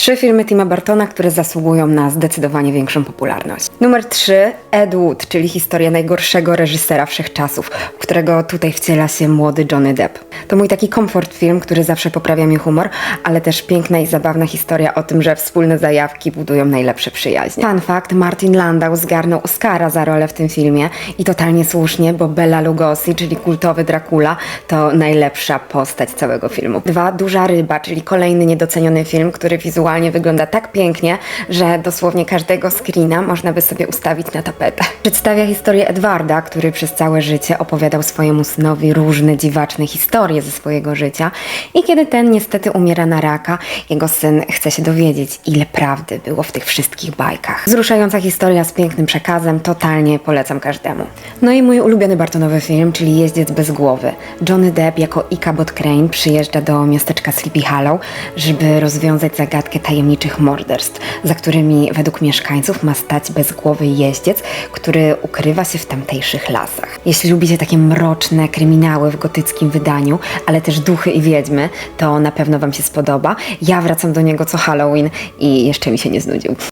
Trzy filmy Tima Bartona, które zasługują na zdecydowanie większą popularność. Numer 3 Ed Wood, czyli historia najgorszego reżysera wszechczasów, którego tutaj wciela się młody Johnny Depp. To mój taki komfort film, który zawsze poprawia mi humor, ale też piękna i zabawna historia o tym, że wspólne zajawki budują najlepsze przyjaźnie. Fun fact, Martin Landau zgarnął Oscara za rolę w tym filmie i totalnie słusznie, bo Bela Lugosi, czyli kultowy Dracula, to najlepsza postać całego filmu. Dwa, Duża Ryba, czyli kolejny niedoceniony film, który wizualnie wygląda tak pięknie, że dosłownie każdego screena można by sobie ustawić na tapetę. Przedstawia historię Edwarda, który przez całe życie opowiadał swojemu synowi różne dziwaczne historie ze swojego życia i kiedy ten niestety umiera na raka, jego syn chce się dowiedzieć, ile prawdy było w tych wszystkich bajkach. Wzruszająca historia z pięknym przekazem, totalnie polecam każdemu. No i mój ulubiony Bartonowy film, czyli Jeździec bez głowy. Johnny Depp jako Ichabod Crane przyjeżdża do miasteczka Sleepy Hollow, żeby rozwiązać zagadkę tajemniczych morderstw, za którymi według mieszkańców ma stać bezgłowy jeździec, który ukrywa się w tamtejszych lasach. Jeśli lubicie takie mroczne kryminały w gotyckim wydaniu, ale też duchy i wiedźmy, to na pewno Wam się spodoba. Ja wracam do niego co Halloween i jeszcze mi się nie znudził.